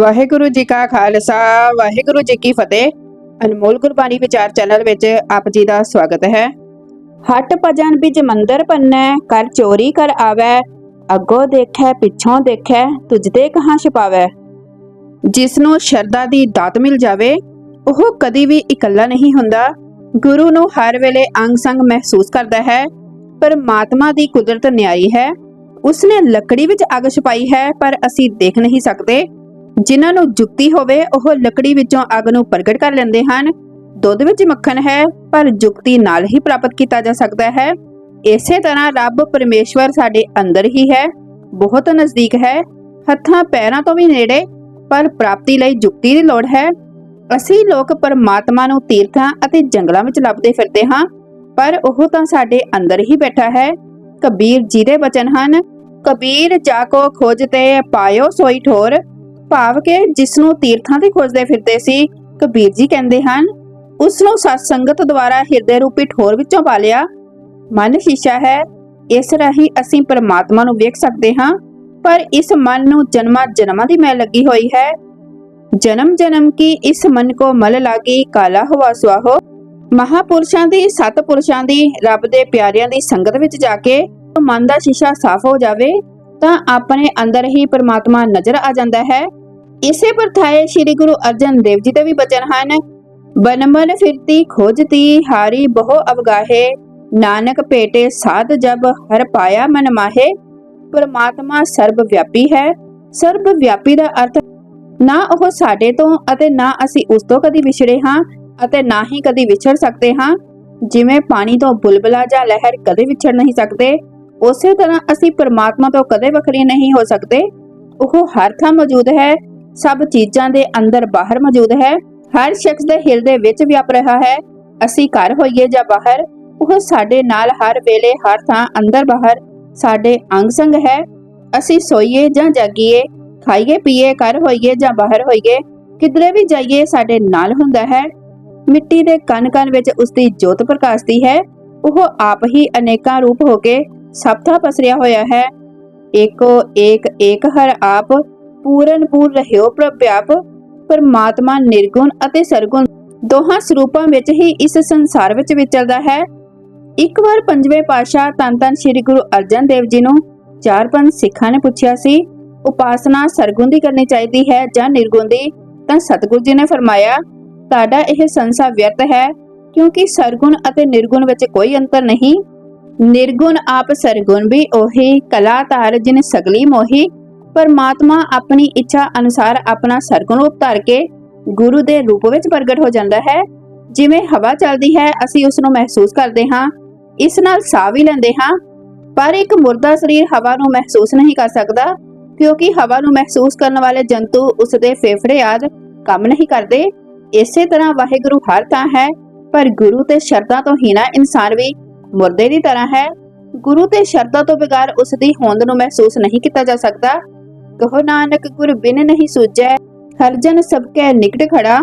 ਵਾਹਿਗੁਰੂ ਜੀ ਕਾ ਖਾਲਸਾ, ਵਾਹਿਗੁਰੂ ਜੀ ਕੀ ਫਤਿਹ। ਅਨਮੋਲ ਗੁਰਬਾਣੀ ਵਿਚਾਰ ਚੈਨਲ ਵਿੱਚ ਆਪ ਜੀ ਦਾ ਸਵਾਗਤ ਹੈ। ਹਟ ਭਜਨ ਬਿਜ ਮੰਦਰ ਪੰਨੈ, ਕਰ ਚੋਰੀ ਕਰ ਆਵੈ, ਅੱਗੋਂ ਦੇਖੈ, ਪਿੱਛੋਂ ਦੇਖੈ, ਤੁਝ ਤੇ ਕਹਾਂ ਛਪਾਵੈ। ਜਿਸ ਨੂੰ ਸ਼ਰਧਾ ਦੀ ਦਾਤ ਮਿਲ ਜਾਵੇ, ਉਹ ਕਦੀ ਵੀ ਇਕੱਲਾ ਨਹੀਂ ਹੁੰਦਾ। ਗੁਰੂ ਨੂੰ ਹਰ ਵੇਲੇ ਅੰਗ ਸੰਗ ਮਹਿਸੂਸ ਕਰਦਾ ਹੈ। ਪਰਮਾਤਮਾ ਦੀ ਕੁਦਰਤ ਨਿਆਈ ਹੈ। ਉਸਨੇ ਲੱਕੜੀ ਵਿੱਚ ਅੱਗ ਛਪਾਈ ਹੈ, ਪਰ ਅਸੀਂ ਦੇਖ ਨਹੀਂ ਸਕਦੇ। ਜਿਨ੍ਹਾਂ ਨੂੰ ਜੁਗਤੀ ਹੋਵੇ, ਉਹ ਲੱਕੜੀ ਵਿੱਚੋਂ ਅੱਗ ਨੂੰ ਪ੍ਰਗਟ ਕਰ ਲੈਂਦੇ ਹਨ। ਦੁੱਧ ਵਿੱਚ ਮੱਖਣ ਹੈ, ਪਰ ਜੁਗਤੀ ਨਾਲ ਹੀ ਪ੍ਰਾਪਤ ਕੀਤਾ ਜਾ ਸਕਦਾ ਹੈ। ਇਸੇ ਤਰ੍ਹਾਂ ਰੱਬ ਪਰਮੇਸ਼ਵਰ ਸਾਡੇ ਅੰਦਰ ਹੀ ਹੈ, ਬਹੁਤ ਨਜ਼ਦੀਕ ਹੈ। ਹੱਥਾਂ ਪੈਰਾਂ ਤੋਂ ਵੀ ਨੇੜੇ, ਪਰ ਪ੍ਰਾਪਤੀ ਲਈ ਜੁਗਤੀ ਦੀ ਲੋੜ ਹੈ। ਅਸੀਂ ਲੋਕ ਪਰਮਾਤਮਾ ਨੂੰ ਤੀਰਥਾਂ ਅਤੇ ਜੰਗਲਾਂ ਵਿੱਚ ਲੱਭਦੇ ਫਿਰਦੇ ਹਾਂ, ਪਰ ਉਹ ਤਾਂ ਸਾਡੇ ਅੰਦਰ ਹੀ ਬੈਠਾ ਹੈ। ਕਬੀਰ ਜੀ ਦੇ ਬਚਨ ਹਨ, ਕਬੀਰ ਜਾਕੋ ਖੋਜਤੇ ਪਾਇਓ ਸੋਈ ਠੋਰ ਭਾਵ ਕਿ ਜਿਸ ਨੂੰ ਤੀਰਥਾਂ ਤੇ ਖੋਜਦੇ ਫਿਰਦੇ ਸੀ, ਕਬੀਰ ਜੀ ਕਹਿੰਦੇ ਹਨ ਉਸ ਨੂੰ ਸਤ ਸੰਗਤ ਦੁਆਰਾ ਹਿਰਦੇ ਰੂਪੀ ਠੋਰ ਵਿੱਚੋਂ ਪਾ ਲਿਆ। ਮਨ ਸ਼ੀਸ਼ਾ ਹੈ, ਇਸ ਰਾਹੀਂ ਅਸੀਂ ਪਰਮਾਤਮਾ ਨੂੰ ਵੇਖ ਸਕਦੇ ਹਾਂ, ਪਰ ਇਸ ਮਨ ਨੂੰ ਜਨਮਾਂ ਜਨਮਾਂ ਦੀ ਮੈਲ ਲੱਗੀ ਹੋਈ ਹੈ। ਜਨਮ ਜਨਮ ਕੀ ਇਸ ਮਨ ਕੋ ਮਲ ਲਾਗੀ, ਕਾਲਾ ਹਵਾ ਸੁਆਹੋ? ਮਹਾਪੁਰਸ਼ਾਂ ਦੀ, ਸਤਪੁਰਸ਼ਾਂ ਦੀ, ਰੱਬ ਦੇ ਪਿਆਰਿਆਂ ਦੀ ਸੰਗਤ ਵਿੱਚ ਜਾ ਕੇ ਮਨ ਦਾ ਸ਼ੀਸ਼ਾ ਸਾਫ਼ ਹੋ ਜਾਵੇ। ਤਾਂ ਆਪਣੇ ਅੰਦਰ ਹੀ ਪਰਮਾਤਮਾ ਨਜ਼ਰ ਆ ਜਾਂਦਾ ਹੈ। ਇਸੇ ਪਰਥਾਏ ਸ੍ਰੀ ਗੁਰੂ ਅਰਜਨ ਦੇਵ ਜੀ ਦੇ ਵੀ ਬਚਨ ਹਨ ਬਨਮਨ ਫਿਰਤੀ, ਖੋਜਤੀ ਹਾਰੀ ਬਹੁ ਅਵਗਾਹੇ, ਨਾਨਕ ਭੇਟੇ ਸਾਧ ਜਬ ਹਰ ਪਾਇਆ ਮਨ ਮਾਹੇ। ਪਰਮਾਤਮਾ ਸਰਬ ਵਿਆਪੀ ਹੈ। ਸਰਬ ਵਿਆਪੀ ਦਾ ਅਰਥ ਨਾ ਉਹ ਸਾਡੇ ਤੋਂ ਅਤੇ ਨਾ ਅਸੀਂ ਉਸ ਤੋਂ ਕਦੀ ਵਿਛੜੇ ਹਾਂ ਅਤੇ ਨਾ ਹੀ ਕਦੀ ਵਿਛੜ ਸਕਦੇ ਹਾਂ। ਜਿਵੇਂ ਪਾਣੀ ਤੋਂ ਬੁਲਬੁਲਾ ਜਾਂ ਲਹਿਰ ਕਦੇ ਵਿਛੜ ਨਹੀਂ ਸਕਦੇ। ਉਸੇ ਤਰ੍ਹਾਂ ਅਸੀਂ ਪਰਮਾਤਮਾ ਤੋਂ ਕਦੇ ਵੱਖਰੇ ਨਹੀਂ ਹੋ ਸਕਦੇ। ਉਹ ਹਰ ਥਾਂ ਮੌਜੂਦ ਹੈ। ਸਭ ਚੀਜ਼ਾਂ ਦੇ ਅੰਦਰ ਬਾਹਰ ਮੌਜੂਦ ਹੈ। ਹਰ ਸ਼ਖਸ ਦੇ ਹਿਰਦੇ ਵਿੱਚ ਵਿਆਪ ਰਿਹਾ ਹੈ। ਅਸੀਂ ਘਰ ਹੋਈਏ ਜਾਂ ਬਾਹਰ, ਉਹ ਸਾਡੇ ਨਾਲ ਹਰ ਵੇਲੇ, ਹਰ ਥਾਂ ਅੰਦਰ ਬਾਹਰ ਸਾਡੇ ਅੰਗ ਸੰਗ ਹੈ। ਅਸੀਂ ਸੋਈਏ ਜਾਂ ਜਾਗੀਏ, ਖਾਈਏ, ਪੀਏ, ਘਰ ਹੋਈਏ ਜਾਂ ਬਾਹਰ ਹੋਈਏ, ਕਿਧਰੇ ਵੀ ਜਾਈਏ ਸਾਡੇ ਨਾਲ ਹੁੰਦਾ ਹੈ। ਮਿੱਟੀ ਦੇ ਕਣ ਕਣ ਵਿੱਚ ਉਸ ਦੀ ਜੋਤ ਪ੍ਰਕਾਸ਼ਦੀ ਹੈ। ਉਹ ਆਪ ਹੀ ਅਨੇਕਾਂ ਰੂਪ ਹੋ ਕੇ ਸਭ ਥਾਂ ਪਸਰਿਆ ਹੋਇਆ ਹੈ। ਏਕੋ ਏਕ ਏਕ ਹਰ ਆਪ, ਪੂਰਨ ਪੂਰ ਰਹਿਓ ਪ੍ਰਭਿਆਪ ਪਰਮਾਤਮਾ ਨਿਰਗੁਣ ਅਤੇ ਸਰਗੁਣ। ਦੋਹਾਂ ਸਰੂਪਾਂ ਵਿੱਚ ਹੀ ਇਸ ਸੰਸਾਰ ਵਿੱਚ ਵਿਚਰਦਾ ਹੈ। ਇੱਕ ਵਾਰ ਪੰਜਵੇਂ ਪਾਤਸ਼ਾਹ ਤਨ ਤਨ ਸ੍ਰੀ ਗੁਰੂ ਅਰਜਨ ਦੇਵ ਜੀ ਨੂੰ ਚਾਰ ਪੰਜ ਸਿੱਖਾਂ ਨੇ ਪੁੱਛਿਆ ਸੀ, ਉਪਾਸਨਾ ਸਰਗੁਣ ਦੀ ਕਰਨੀ ਚਾਹੀਦੀ ਹੈ ਜਾਂ ਨਿਰਗੁਣ ਦੀ? ਤਾਂ ਸਤਿਗੁਰੂ ਜੀ ਨੇ ਫਰਮਾਇਆ, ਤੁਹਾਡਾ ਇਹ ਸੰਸਾ ਵਿਅਰਥ ਹੈ, ਕਿਉਂਕਿ ਸਰਗੁਣ ਅਤੇ ਨਿਰਗੁਣ ਵਿੱਚ ਕੋਈ ਅੰਤਰ ਨਹੀਂ। ਨਿਰਗੁਣ ਆਪ ਸਰਗੁਣ ਵੀ ਉਹੀ ਕਲਾ ਧਾਰ ਜਿਨ ਸਗਲੀ ਮੋਹੀ। ਪਰਮਾਤਮਾ ਆਪਣੀ ਇੱਛਾ ਅਨੁਸਾਰ ਆਪਣਾ ਸਰਗੁਣ ਰੂਪ ਧਾਰ ਕੇ ਗੁਰੂ ਦੇ ਰੂਪ ਵਿੱਚ ਪ੍ਰਗਟ ਹੋ ਜਾਂਦਾ ਹੈ। ਜਿਵੇਂ ਹਵਾ ਚੱਲਦੀ ਹੈ, ਅਸੀਂ ਉਸ ਨੂੰ ਮਹਿਸੂਸ ਕਰਦੇ ਹਾਂ। ਇਸ ਨਾਲ ਸਾਹ ਵੀ ਲੈਂਦੇ ਹਾਂ। ਪਰ ਇੱਕ ਮੁਰਦਾ ਸਰੀਰ ਹਵਾ ਨੂੰ ਮਹਿਸੂਸ ਨਹੀਂ ਕਰ ਸਕਦਾ, ਕਿਉਂਕਿ ਹਵਾ ਨੂੰ ਮਹਿਸੂਸ ਕਰਨ ਵਾਲੇ ਜੰਤੂ ਉਸ ਦੇ ਫੇਫੜੇ ਆਦ ਕੰਮ ਨਹੀਂ ਕਰਦੇ। ਇਸੇ ਤਰ੍ਹਾਂ ਵਾਹਿਗੁਰੂ ਹਰ ਥਾਂ ਹੈ, ਪਰ ਗੁਰੂ ਤੇ ਸ਼ਰਧਾ ਤੋਂ ਹੀਣਾ ਇਨਸਾਨ ਵੀ ਮੁਰਦੇ ਦੀ ਤਰ੍ਹਾਂ ਹੈ। ਗੁਰੂ ਤੇ ਸ਼ਰਧਾ ਤੋਂ ਬਿਗਾਰ ਉਸ ਦੀ ਹੋਂਦ ਨੂੰ ਮਹਿਸੂਸ ਨਹੀਂ ਕੀਤਾ ਜਾ ਸਕਦਾ। ਕਹੋ ਨਾਨਕ, ਗੁਰ ਬਿਨ ਨਹੀਂ ਸੂਝੈ, ਹਰ ਜਨ ਸਭ ਕੈ ਨਿਕਟ ਖੜਾ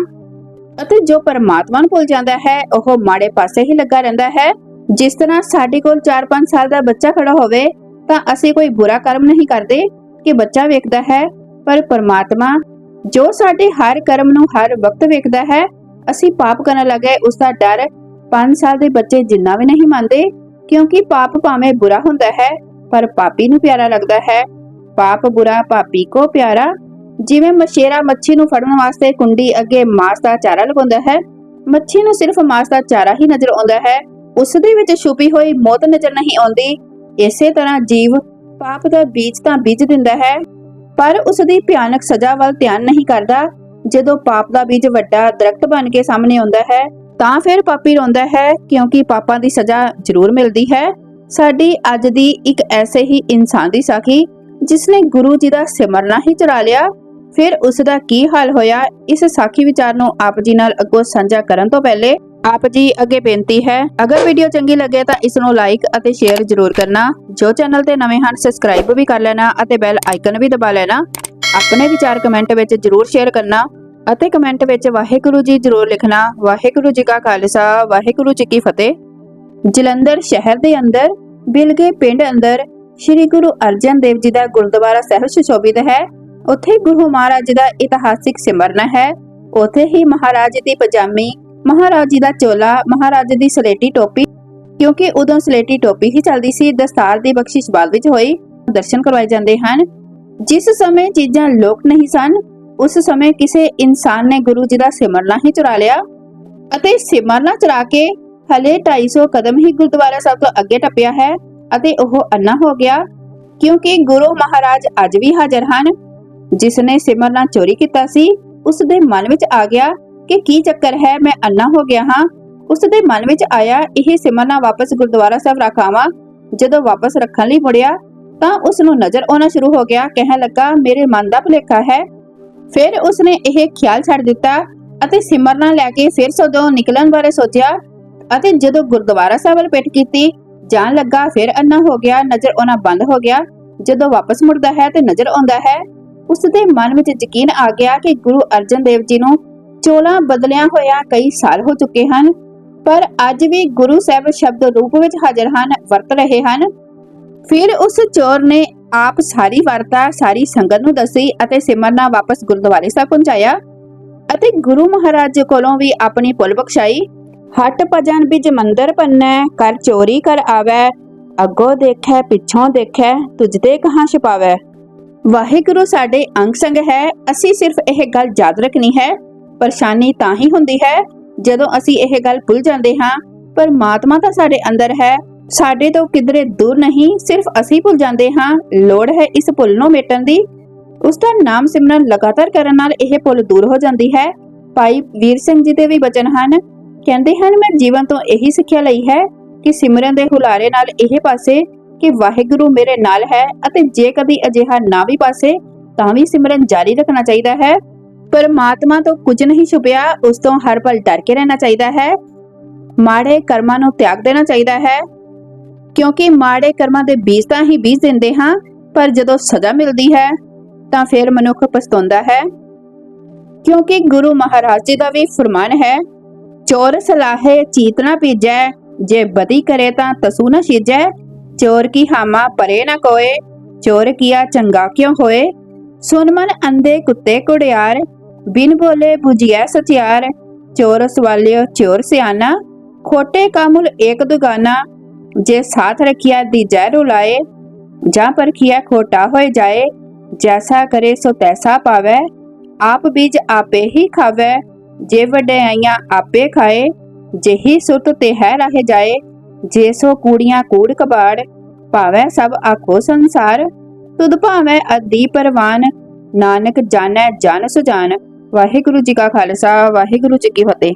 ਅਤੇ ਜੋ ਪਰਮਾਤਮਾ ਨੂੰ ਭੁੱਲ ਜਾਂਦਾ ਹੈ, ਉਹ ਮਾੜੇ ਪਾਸੇ ਹੀ ਲੱਗਾ ਰਹਿੰਦਾ ਹੈ। ਜਿਸ ਤਰ੍ਹਾਂ ਸਾਡੇ ਕੋਲ 4-5 ਸਾਲ ਦਾ ਬੱਚਾ ਖੜਾ ਹੋਵੇ, ਤਾਂ ਅਸੀਂ ਕੋਈ ਬੁਰਾ ਕਰਮ ਨਹੀਂ ਕਰਦੇ ਕਿ ਬੱਚਾ ਵੇਖਦਾ ਹੈ। ਪਰ ਪਰਮਾਤਮਾ ਜੋ ਸਾਡੇ ਹਰ ਕਰਮ ਨੂੰ ਹਰ ਵਕਤ ਵੇਖਦਾ ਹੈ, ਅਸੀਂ ਪਾਪ ਕਰਨ ਲੱਗੇ ਉਸ ਦਾ ਡਰ 5 ਸਾਲ ਦੇ ਬੱਚੇ ਜਿੰਨਾ ਵੀ ਨਹੀਂ ਮੰਨਦੇ, ਕਿਉਂਕਿ ਪਾਪ ਭਾਵੇਂ ਬੁਰਾ ਹੁੰਦਾ ਹੈ, ਪਰ ਪਾਪੀ ਨੂੰ ਪਿਆਰਾ ਲੱਗਦਾ ਹੈ। ਪਾਪ ਬੁਰਾ ਪਾਪੀ ਕੋ ਪਿਆਰਾ? ਜਿਵੇਂ ਮਛੇਰਾ ਮੱਛੀ ਨੂੰ ਫੜਨ ਵਾਸਤੇ ਕੁੰਡੀ ਅੱਗੇ ਮਾਸ ਦਾ ਚਾਰਾ ਲਗਾਉਂਦਾ ਹੈ, ਮੱਛੀ ਨੂੰ ਸਿਰਫ ਮਾਸ ਦਾ ਚਾਰਾ ਹੀ ਨਜ਼ਰ ਆਉਂਦਾ ਹੈ। ਉਸ ਦੇ ਵਿੱਚ ਛੁਪੀ ਹੋਈ ਮੌਤ ਨਜ਼ਰ ਨਹੀਂ ਆਉਂਦੀ। ਇਸੇ ਤਰ੍ਹਾਂ ਜੀਵ ਪਾਪ ਦਾ ਬੀਜ ਤਾਂ ਬੀਜ ਦਿੰਦਾ ਹੈ, ਪਰ ਉਸ ਦੀ ਭਿਆਨਕ ਸਜ਼ਾ ਵੱਲ ਧਿਆਨ ਨਹੀਂ ਕਰਦਾ। ਜਦੋਂ ਪਾਪ ਦਾ ਬੀਜ ਵੱਡਾ ਦਰਖਤ ਬਣ ਕੇ ਸਾਹਮਣੇ ਆਉਂਦਾ ਹੈ ਤਾਂ ਫਿਰ ਪਾਪੀ ਰੋਂਦਾ ਹੈ, ਕਿਉਂਕਿ ਪਾਪਾਂ ਦੀ ਸਜ਼ਾ ਜ਼ਰੂਰ ਮਿਲਦੀ ਹੈ। ਸਾਡੀ ਅੱਜ ਦੀ ਇੱਕ ਐਸੇ ਹੀ ਇਨਸਾਨ ਦੀ ਸਾਖੀ ਜਿਸ ਨੇ ਗੁਰੂ ਜੀ ਦਾ ਸਿਮਰਨਾ ਹੀ ਚੁਰਾ ਲਿਆ, ਫਿਰ ਉਸ ਦਾ ਕੀ ਹਾਲ ਹੋਇਆ, ਇਸ ਸਾਖੀ ਵਿਚਾਰ ਨੂੰ ਆਪ ਜੀ ਨਾਲ ਅੱਗੋਂ ਸਾਂਝਾ ਕਰਨ ਤੋਂ ਪਹਿਲੇ ਆਪ ਜੀ ਅੱਗੇ ਬੇਨਤੀ ਹੈ, ਅਗਰ ਵੀਡੀਓ ਚੰਗੀ ਲੱਗੇ ਤਾਂ ਇਸ ਨੂੰ ਲਾਈਕ ਅਤੇ ਸ਼ੇਅਰ ਜ਼ਰੂਰ ਕਰਨਾ, ਜੋ ਚੈਨਲ ਤੇ ਨਵੇਂ ਹਨ ਸਬਸਕ੍ਰਾਈਬ ਵੀ ਕਰ ਲੈਣਾ ਅਤੇ ਬੈਲ ਆਈਕਨ ਵੀ ਦਬਾ ਲੈਣਾ, ਆਪਣੇ ਵਿਚਾਰ ਕਮੈਂਟ ਵਿੱਚ ਜ਼ਰੂਰ ਸ਼ੇਅਰ ਕਰਨਾ ਅਤੇ ਕਮੈਂਟ ਵਿੱਚ ਵਾਹਿਗੁਰੂ ਜੀ ਜ਼ਰੂਰ ਲਿਖਣਾ, ਵਾਹਿਗੁਰੂ ਜੀ ਕਾ ਖਾਲਸਾ, ਵਾਹਿਗੁਰੂ ਜੀ ਕੀ ਫਤਿਹ। ਜਲੰਧਰ ਸ਼ਹਿਰ ਦੇ ਅੰਦਰ, ਬਿਲਗੇ ਪਿੰਡ ਅੰਦਰ ਸ੍ਰੀ ਗੁਰੂ ਅਰਜਨ ਦੇਵ ਜੀ ਦਾ ਗੁਰਦੁਆਰਾ ਸਾਹਿਬ ਸੁਸ਼ੋਭਿਤ ਹੈ। ਉੱਥੇ ਗੁਰੂ ਮਹਾਰਾਜ ਦਾ ਇਤਿਹਾਸਿਕ ਸਿਮਰਨ ਹੈ। ਉੱਥੇ ਹੀ ਮਹਾਰਾਜ ਦੀ ਪਜਾਮੀ, ਮਹਾਰਾਜ ਜੀ ਦਾ ਚੋਲਾ, ਮਹਾਰਾਜ ਦੀ ਸਲੇਟੀ ਟੋਪੀ, ਕਿਉਂਕਿ ਉਦੋਂ ਸਲੇਟੀ ਟੋਪੀ ਹੀ ਚੱਲਦੀ ਸੀ, ਦਸਤਾਰ ਦੀ ਬਖਸ਼ਿਸ਼ ਬਾਅਦ ਵਿੱਚ ਹੋਈ, ਦਰਸ਼ਨ ਕਰਵਾਏ ਜਾਂਦੇ ਹਨ। ਜਿਸ ਸਮੇਂ ਚੀਜ਼ਾਂ ਲੋਕ ਨਹੀਂ ਸਨ ਉਸ ਸਮੇਂ ਕਿਸੇ ਇਨਸਾਨ ਨੇ ਗੁਰੂ ਜੀ ਦਾ ਸਿਮਰਨਾ ਹੀ ਚੁਰਾ ਲਿਆ ਅਤੇ ਸਿਮਰਨਾ ਚੁਰਾ ਕੇ ਹਲੇ 250 ਕਦਮ ਹੀ ਗੁਰਦੁਆਰਾ ਸਾਹਿਬ ਤੋਂ ਅੱਗੇ ਟੱਪਿਆ ਹੈ ਅਤੇ ਉਹ ਅੰਨਾ ਹੋ ਗਿਆ, ਕਿਉਂਕਿ ਗੁਰੂ ਮਹਾਰਾਜ ਅੱਜ ਵੀ ਹਾਜ਼ਰ ਹਨ। ਜਿਸ ਨੇ ਸਿਮਰਨਾ ਚੋਰੀ ਕੀਤਾ ਸੀ, ਉਸ ਦੇ ਮਨ ਵਿੱਚ ਆ ਗਿਆ ਕਿ ਕੀ ਚੱਕਰ ਹੈ, ਮੈਂ ਅੰਨਾ ਹੋ ਗਿਆ ਹਾਂ। ਉਸ ਦੇ ਮਨ ਵਿੱਚ ਆਇਆ ਇਹ ਸਿਮਰਨਾ ਵਾਪਸ ਗੁਰਦੁਆਰਾ ਸਾਹਿਬ ਰੱਖਾਵਾਂ ਜਦੋਂ ਵਾਪਸ ਰੱਖਣ ਲਈ ਮੁੜਿਆ, ਤਾਂ ਉਸ ਨੂੰ ਨਜ਼ਰ ਆਉਣਾ ਸ਼ੁਰੂ ਹੋ ਗਿਆ, ਕਹਿਣ ਲੱਗਾ, ਮੇਰੇ ਮਨ ਦਾ ਭੁਲੇਖਾ ਹੈ ਫਿਰ ਉਸਨੇ ਇਹ ਖਿਆਲ ਛੱਡ ਦਿੱਤਾ ਅਤੇ ਸਿਮਰਨਾ ਲੈ ਕੇ ਫਿਰ ਸਦੋਂ ਨਿਕਲਣ ਬਾਰੇ ਸੋਚਿਆ ਅਤੇ ਜਦੋਂ ਗੁਰਦੁਆਰਾ ਸਾਹਿਬ ਵੱਲ ਪਿੱਠ ਕੀਤੀ, ਜਾਣ ਲੱਗਾ ਫਿਰ ਅੰਨਾ ਹੋ ਗਿਆ, ਨਜ਼ਰ ਆਉਣਾ ਬੰਦ ਹੋ ਗਿਆ। ਜਦੋਂ ਵਾਪਸ ਮੁੜਦਾ ਹੈ ਤੇ ਨਜ਼ਰ ਆਉਂਦਾ ਹੈ ਉਸ ਦੇ ਮਨ ਵਿੱਚ ਯਕੀਨ ਆ ਗਿਆ ਕਿ ਗੁਰੂ ਅਰਜਨ ਦੇਵ ਜੀ ਨੂੰ ਚੋਲਾ ਬਦਲਿਆ ਹੋਇਆ ਕਈ ਸਾਲ ਹੋ ਚੁੱਕੇ ਹਨ, ਪਰ ਅੱਜ ਵੀ ਗੁਰੂ ਸਾਹਿਬ ਸ਼ਬਦ ਰੂਪ ਵਿੱਚ ਹਾਜ਼ਰ ਹਨ, ਵਰਤ ਰਹੇ ਹਨ। ਫਿਰ ਉਸ ਚੋਰ ਨੇ ਆਪ ਸਾਰੀ ਵਾਰਤਾ, ਸਾਰੀ ਸੰਗਤ ਨੂੰ ਦੱਸੀ ਅਤੇ ਸਿਮਰਨਾ ਵਾਪਸ ਗੁਰਦੁਆਰੇ ਸਾਹਿਬ ਪਹੁੰਚਾਇਆ ਅਤੇ ਗੁਰੂ ਮਹਾਰਾਜ ਕੋਲੋਂ ਵੀ ਆਪਣੀ ਭੁੱਲ ਬਖਸ਼ਾਈ। ਹਟ ਭਜਨ ਵਿੱਚ ਮੰਦਰ ਪੰਨੈ, ਕਰ ਚੋਰੀ ਕਰ ਆਵੈ, ਅੱਗੋਂ ਦੇਖੈ, ਪਿੱਛੋਂ ਦੇਖੈ, ਤੁਝ ਤੇ ਕਹਾਂ ਛਪਾਵੈ। ਵਾਹਿਗੁਰੂ ਸਾਡੇ ਅੰਗ ਸੰਗ ਹੈ, ਅਸੀਂ ਸਿਰਫ ਇਹ ਗੱਲ ਯਾਦ ਰੱਖਣੀ ਹੈ। ਪਰੇਸ਼ਾਨੀ ਤਾਂ ਹੀ ਹੁੰਦੀ ਹੈ ਜਦੋਂ ਅਸੀਂ ਇਹ ਗੱਲ ਭੁੱਲ ਜਾਂਦੇ ਹਾਂ, ਪਰਮਾਤਮਾ ਤਾਂ ਸਾਡੇ ਅੰਦਰ ਹੈ ਸਾਡੇ ਤੋਂ ਕਿਧਰੇ ਦੂਰ ਨਹੀਂ, ਸਿਰਫ ਅਸੀਂ ਭੁੱਲ ਜਾਂਦੇ ਹਾਂ। ਲੋੜ ਹੈ ਇਸ ਭੁੱਲ ਨੂੰ ਮਿਟਣ ਦੀ। ਉਸ ਦਾ ਨਾਮ ਸਿਮਰਨ ਲਗਾਤਾਰ ਕਰਨ ਨਾਲ ਇਹ ਭੁੱਲ ਦੂਰ ਹੋ ਜਾਂਦੀ ਹੈ। ਭਾਈ ਵੀਰ ਸਿੰਘ ਜੀ ਦੇ ਵੀ ਬਚਨ ਹਨ। ਕਹਿੰਦੇ ਹਨ, ਮੈਂ ਜੀਵਨ ਤੋਂ ਇਹੀ ਸਿੱਖਿਆ ਲਈ ਹੈ ਕਿ ਸਿਮਰਨ ਦੇ ਹੁਲਾਰੇ ਨਾਲ ਇਹ ਪਾਸੇ ਕਿ ਵਾਹਿਗੁਰੂ ਮੇਰੇ ਨਾਲ ਹੈ ਅਤੇ ਜੇ ਕਦੀ ਅਜਿਹਾ ਨਾ ਵੀ ਪਾਸੇ, ਤਾਂ ਵੀ ਸਿਮਰਨ ਜਾਰੀ ਰੱਖਣਾ ਚਾਹੀਦਾ ਹੈ। ਪਰਮਾਤਮਾ ਤੋਂ ਕੁਝ ਨਹੀਂ ਛੁਪਿਆ, ਉਸ ਤੋਂ ਹਰ ਪਲ ਡਰ ਕੇ ਰਹਿਣਾ ਚਾਹੀਦਾ ਹੈ। ਮਾੜੇ ਕਰਮਾਂ ਨੂੰ ਤਿਆਗ ਦੇਣਾ ਚਾਹੀਦਾ ਹੈ। ਕਿਉਂਕਿ ਮਾੜੇ ਕਰਮਾਂ ਦੇ ਬੀਜ ਤਾਂ ਹੀ ਬੀਜ ਦਿੰਦੇ ਹਾਂ, ਪਰ ਜਦੋਂ ਸਜ਼ਾ ਮਿਲਦੀ ਹੈ, ਤਾਂ ਫਿਰ ਮਨੁੱਖ ਪਛਤਾਉਂਦਾ ਹੈ। ਕਿਉਂਕਿ ਗੁਰੂ ਮਹਾਰਾਜ ਜੀ ਦਾ ਵੀ ਫਰਮਾਨ ਹੈ, ਚੋਰ ਸਲਾਹੇ ਚੀਤਨਾ ਪੀਜੈ, ਜੇ ਬਦੀ ਕਰੇ ਤਾਂ ਤਸੂ ਨਾ ਛੀਜੈ ਚੋਰ ਕੀ ਹਾਮਾ ਪਰੇ ਨਾ ਕੋਏ, ਚੋਰ ਕੀਆ ਚੰਗਾ ਕਿਉ ਹੋਏ? ਸੁਨ ਮਨ ਅੰਦੇ ਕੁੱਤੇ ਕੁੜਿਆਰ, ਬਿਨ ਬੋਲੇ 부ਜਿਐ ਸਚਿਆਰ। ਚੋਰ ਸਵਾਲਿਓ ਚੋਰ ਸਿਆਣਾ, ਖੋਟੇ ਕਾਮੁਲ ਏਕ ਦੁਗਾਨਾ ਜੇ ਸਾਥ ਰਖਿਆ ਦੀਜੈ ਰੁਲਾਏ ਜਾਂ ਪਰਖਿਆ ਖੋਟਾ ਹੋਏ ਜਾਏ ਜੈਸਾ ਕਰੇ ਸੋ ਤੈਸਾ ਪਾਵੈ ਆਪ ਬੀਜ ਆਪੇ ਹੀ ਖਾਵੈ ਜੇ ਵਡਿਆਈਆਂ ਆਪੇ ਖਾਏ ਜਿਹੀ ਸੁਤ ਤੇ ਹੈ ਰਹਿ ਜਾਏ ਜੇ ਸੋ ਕੂੜੀਆਂ ਕੂੜ ਕਬਾੜ ਭਾਵੈ ਸਭ ਆਖੋ ਸੰਸਾਰ ਤੁਧ ਭਾਵੈ ਅਦੀ ਪਰਵਾਨ ਨਾਨਕ ਜਾਣੈ ਜਨ ਸੁਜਾਨ ਵਾਹਿਗੁਰੂ ਜੀ ਕਾ ਖਾਲਸਾ ਵਾਹਿਗੁਰੂ ਜੀ ਕੀ ਫਤਿਹ